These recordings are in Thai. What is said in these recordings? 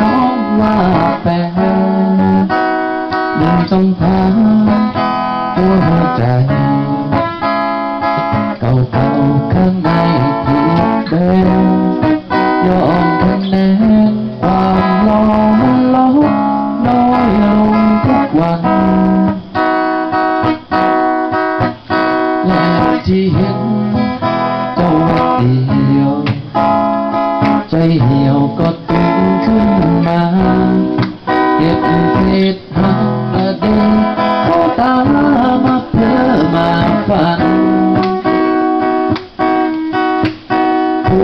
น้องว่าแฟนยังต้องถามตัวหัวใจเก่าๆข้างในถูกเบนยอมคะแนนความหล่อลดน้อยลงทุกวันและที่เห็นเจ้าเดียวใจเหี่ยวก็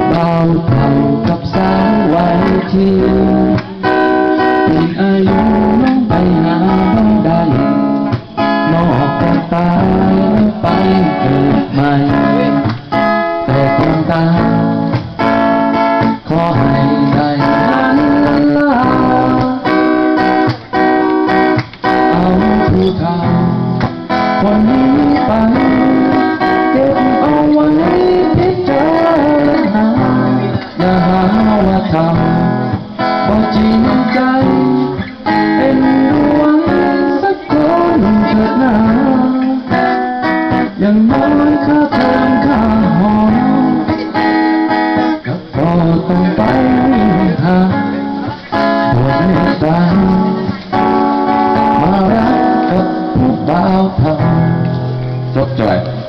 เบาเท่ากับสาววัยทีเป็นอายุน้องไปหาบันใดนอกจากตายไปเกิดใหม่ แต่ก่นตายขอให้ได้นั้นลาเอาผู้เฒ่าคนนี้ไป ทำบอกจริงใจเอ็นดวงสักคนเถิดนาอย่างน้อยข้าเทิมข้าหอมกับพอต้องไปทางหัวเมตตามารักกับผู้บ่าวทำจบจ่อย